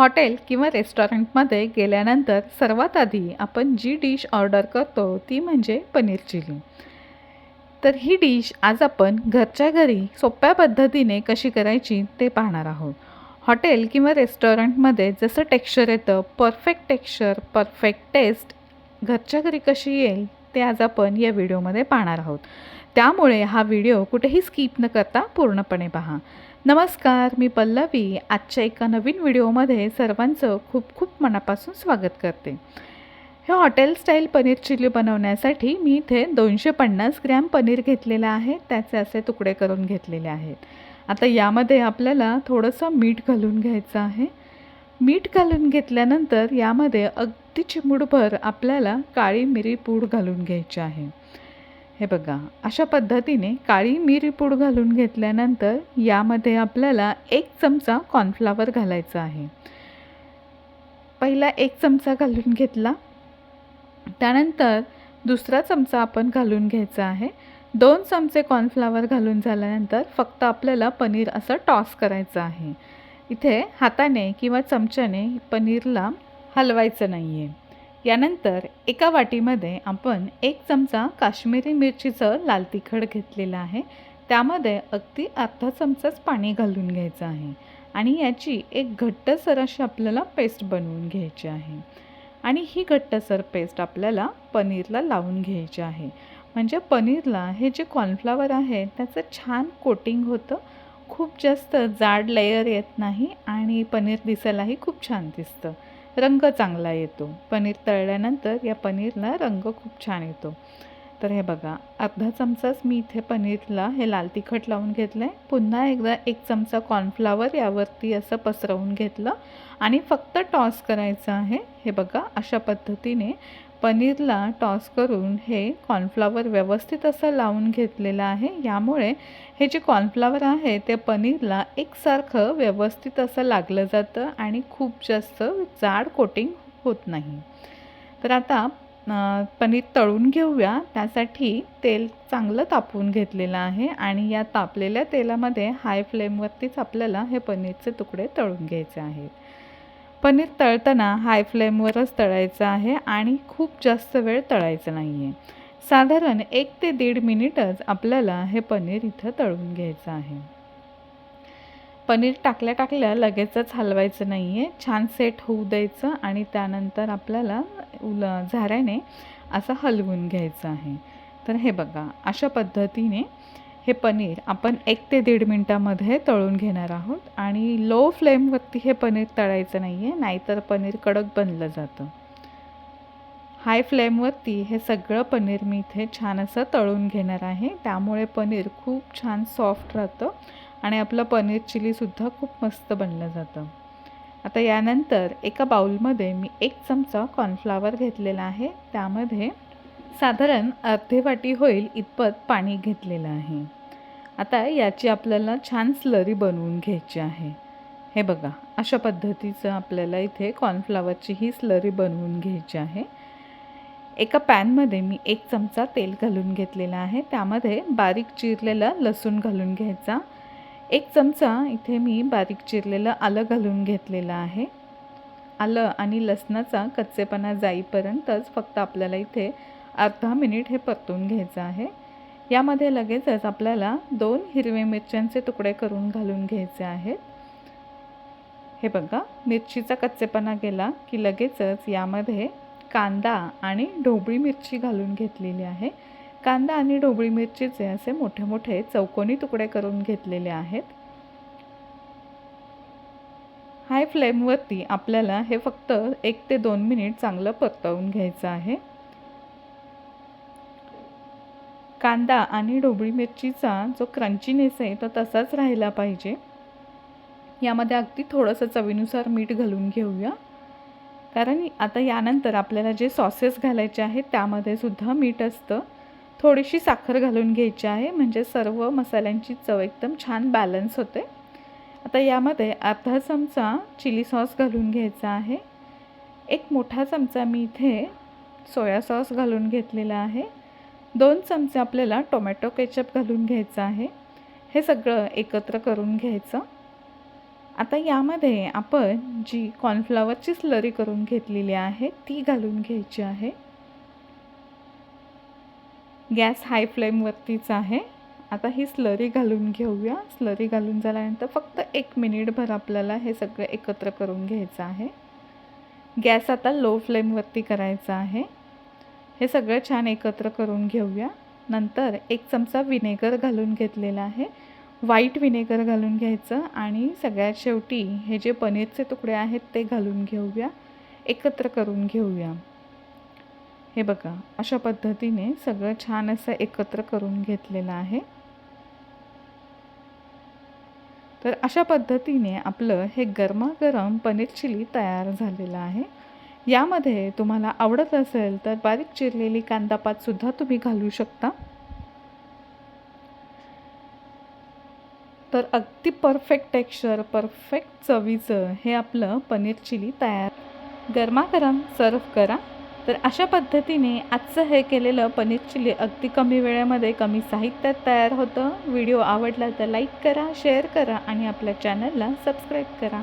Hotel किंवा रेस्टॉरंटमध्ये गेल्यानंतर सर्वात आधी आपण जी डिश ऑर्डर करतो ती म्हणजे पनीर चिली. तर ही डिश आज आपण घरच्या घरी सोप्या पद्धतीने कशी करायची ते पाहणार आहोत. हॉटेल किंवा रेस्टॉरंटमध्ये जसं टेक्स्चर येतं परफेक्ट टेक्स्चर परफेक्ट टेस्ट घरच्या घरी कशी येईल ते आज आपण या व्हिडिओमध्ये पाहणार आहोत. त्यामुळे हा व्हिडिओ कुठेही स्किप न करता पूर्णपणे पहा. नमस्कार मी पल्लवी. आजच्या एका नवीन व्हिडिओमध्ये सर्वांचं खूप खूप मनापासून स्वागत करते. हे हॉटेल स्टाईल पनीर चिली बनवण्यासाठी मी इथे दोनशे पन्नास ग्रॅम पनीर घेतलेलं आहे. त्याचे असे तुकडे करून घेतलेले आहेत. आता यामध्ये आपल्याला थोडंसं मीठ घालून घ्यायचं आहे. मीठ घालून घेतल्यानंतर यामध्ये अग अगदी चिमूटभर आपल्याला काळी मिरी पूड घालून घ्यायची आहे. हे बघा अशा पद्धतीने काळी मिरी पूड घालून घेतल्यानंतर यामध्ये आपल्याला एक चमचा कॉर्नफ्लावर घालायचा आहे. पहिला एक चमचा घालून घेतला. त्यानंतर दुसरा चमचा आपण घालून घ्यायचा आहे. दोन चमचे कॉर्नफ्लावर घालून झाल्यानंतर फक्त आपल्याला पनीर असं टॉस करायचं आहे. इथे हाताने किंवा चमच्याने पनीरला हलवायचं नाही आहे यानंतर एका वाटीमध्ये आपण एक चमचा काश्मीरी मिरचीचं लाल तिखट घेतलेलं आहे. त्यामध्ये अगदी अर्धा चमचाच पाणी घालून घ्यायचं आहे आणि याची एक घट्टसर अशी आपल्याला पेस्ट बनवून घ्यायची आहे. आणि ही घट्टसर पेस्ट आपल्याला पनीरला लावून घ्यायची आहे. म्हणजे पनीरला हे जे कॉर्नफ्लावर आहे त्याचं छान कोटिंग होतं. खूप जास्त जाड लेयर येत नाही आणि पनीर दिसायलाही खूप छान दिसतं. रंग चांगला येतो. पनीर तळल्यानंतर या पनीरला रंग खूप छान येतो. तर हे बघा अर्धा चमचाच मी इथे पनीरला हे लाल तिखट लावून घेतलं आहे पुन्हा एकदा एक चमचा कॉर्नफ्लावर यावरती असं पसरवून घेतलं. आणि फक्त टॉस करायचं आहे. हे बघा अशा पद्धतीने पनीरला टॉस करून हे कॉर्नफ्लावर व्यवस्थित असं लावून घेतलेलं आहे. यामुळे हे जे कॉर्नफ्लावर आहे ते पनीरला एकसारखं व्यवस्थित असं लागलं जातं आणि खूप जास्त जाड कोटिंग होत नाही. तर आता पनीर तळून घेऊया. त्यासाठी तेल चांगलं तापवून घेतलेलं आहे आणि या तापलेल्या तेलामध्ये हाय फ्लेमवरतीच आपल्याला हे पनीरचे तुकडे तळून घ्यायचे आहेत. पनीर तळताना हाय फ्लेमवरच तळायचं आहे आणि खूप जास्त वेळ तळायचं नाही आहे साधारण एक ते दीड मिनिटच आपल्याला हे पनीर इथं तळून घ्यायचं आहे. पनीर टाकल्या टाकल्या लगेचच हलवायचं नाही आहे छान सेट होऊ द्यायचं आणि त्यानंतर आपल्याला उल झाऱ्याने असं हलवून घ्यायचं आहे. तर हे बघा अशा पद्धतीने हे पनीर आपण एक ते दीड मिनटामध्ये तळून घेणार आहोत. आणि लो फ्लेमवरती हे पनीर तळायचं नाही आहे नाहीतर पनीर कडक बनलं जातं. हाय फ्लेमवरती हे सगळं पनीर मी इथे छान असं तळून घेणार आहे. त्यामुळे पनीर खूप छान सॉफ्ट राहतं आणि आपलं पनीर चिलीसुद्धा खूप मस्त बनलं जातं. आता यानंतर एका बाउलमध्ये मी एक चमचा कॉर्नफ्लावर घेतलेला आहे. त्यामध्ये साधारण अर्धे वाटी होईल इतपत पाणी घेतलेलं आहे. आता याची आपल्याला छान स्लरी बनवून घ्यायची आहे. हे बघा अशा पद्धतीचं आपल्याला इथे कॉर्नफ्लावरची ही स्लरी बनवून घ्यायची आहे. एका पॅनमध्ये मी एक चमचा तेल घालून घेतलेला आहे. त्यामध्ये बारीक चिरलेलं लसूण घालून घ्यायचा. एक चमचा इथे मी बारीक चिरलेलं आलं घालून घेतलेलं आहे. आलं आणि लसणाचा कच्चेपणा जाईपर्यंतच फक्त आपल्याला इथे अर्धा मिनिट हे परतून घ्यायचं आहे. यामध्ये लगेचच आपल्याला दोन हिरवे मिरच्यांचे तुकडे करून घालून घ्यायचे आहेत. हे बघा मिरचीचा कच्चेपणा गेला की लगेचच यामध्ये कांदा आणि ढोबळी मिरची घालून घेतलेली आहे. कांदा आणि ढोबळी मिरचीचे असे मोठे मोठे चौकोनी तुकडे करून घेतलेले आहेत. हाय फ्लेमवरती आपल्याला हे फक्त एक ते दोन मिनिट चांगलं परतवून घ्यायचं आहे. कांदा आणि ढोबळी मिरचीचा जो क्रंचीनेस आहे तो तसाच राहिला पाहिजे. यामध्ये अगदी थोडंसं चवीनुसार मीठ घालून घेऊया. कारण आता यानंतर आपल्याला जे सॉसेस घालायचे आहेत त्यामध्ये सुद्धा मीठ असतं. थोडीशी साखर घालून घ्यायची आहे म्हणजे सर्व मसाल्यांची चव एकदम छान बॅलन्स होते. आता यामध्ये अर्धा चमचा चिली सॉस घालून घ्यायचा आहे. एक मोठा चमचा मी इथे सोया सॉस घालून घेतलेला आहे. दोन चमचे आपल्याला टोमॅटो केचप घालून घ्यायचं आहे. हे सगळं एकत्र करून घ्यायचं. आता यामध्ये आपण जी कॉर्नफ्लावरची स्लरी करून घेतलेली आहे ती घालून घ्यायची आहे. गॅस हाय फ्लेमवरतीच आहे. आता ही स्लरी घालून घेऊया. स्लरी घालून झाल्यानंतर फक्त एक मिनिटभर आपल्याला हे सगळं एकत्र करून घ्यायचं आहे. गॅस आता लो फ्लेमवरती करायचा आहे. हे सगळं छान एकत्र करून घेऊया. नंतर एक चमचा विनेगर घालून घेतलेला आहे. व्हाईट विनेगर घालून घ्यायचं आणि सगळ्यात शेवटी हे जे पनीरचे तुकडे आहेत ते घालून घेऊया. एकत्र करून घेऊया. हे बघा अशा पद्धतीने सगळं छान असं एकत्र करून घेतलेलं आहे. तर अशा पद्धतीने आपलं हे गरमागरम पनीर चिली तयार झालेलं आहे. यामध्ये तुम्हाला आवडत असेल तर बारीक चिरलेली कांदापातसुद्धा तुम्ही घालू शकता. तर अगदी परफेक्ट टेक्स्चर परफेक्ट चवीचं हे आपलं पनीर चिली तयार. गरमागरम सर्व करा. तर अशा पद्धतीने आजचं हे केलेलं पनीर चिली अगदी कमी वेळेमध्ये कमी साहित्यात तयार होतं. व्हिडिओ आवडला तर लाईक करा शेअर करा आणि आपल्या चॅनलला सबस्क्राईब करा.